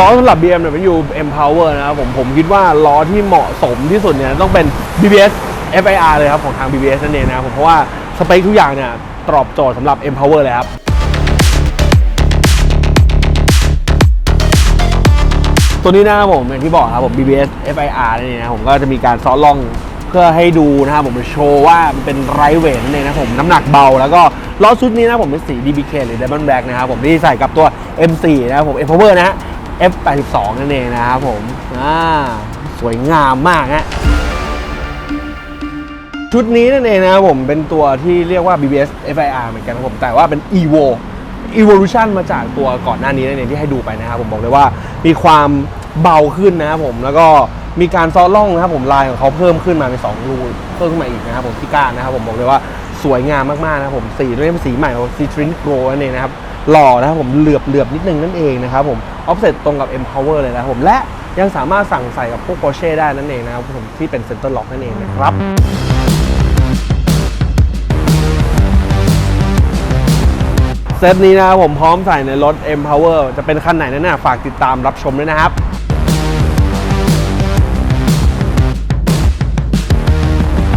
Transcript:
ล้อสำหรับ BMW Empower นะครับผมผมคิดว่าล้อที่เหมาะสมที่สุดเนี่ยต้องเป็น BBS FIR เลยครับ ของทาง BBS นั่นเองนะครับผมเพราะว่าสเปคทุกอย่างเนี่ยตอบโจทย์สำหรับ Empower เลยครับตัวนี้นะครับผมอย่างที่บอกครับผม BBS FIR นี่นะผมก็จะมีการซ้อล่องเพื่อให้ดูนะครับผมโชว์ว่ามันเป็นไรเวทนั่นเองนะผมน้ำหนักเบา แล้วก็ล้อชุดนี้นะผมเป็นสี DBK หรือ Diamond Black นะครับผมที่ใส่กับตัว M4 นะครับผม Empower นะฮะ F82 นั่นเองนะครับผมอ่าสวยงามมากฮะชุดนี้นั่นเองนะครับผมเป็นตัวที่เรียกว่า BBS FIR เหมือนกันครับผม แต่ว่าเป็น EVO Evolution มาจากตัวก่อนหน้านี้นั่นเองที่ให้ดูไปนะครับผมบอกเลยว่ามีความเบาขึ้นนะครับผมแล้วก็มีการซ้อล่องนะครับผมลายของเขาเพิ่มขึ้นมาเป็น2รูเพิ่มขึ้นมาอีกนะครับผมที่ก้านนะครับผมบอกเลยว่า สวยงามมากๆนะครับผมสีด้วยเป็นสีใหม่ของ c t r i n Pro นั่นเองนะครับหล่อนะครับผมเหลือบเหลือบนิดนึงนั่นเองนะครับผม offset ตรงกับ Empower เลยนะครับผมและยังสามารถสั่งใส่กับพวก Porsche ได้นั่นเองนะครับผมที่เป็น Center Lock นั่นเองนะครับเซตนี้นะครับผมพร้อมใส่ในรถ Empower จะเป็นคันไหนนั้นน่ะฝากติดตามรับชมด้วยนะครับ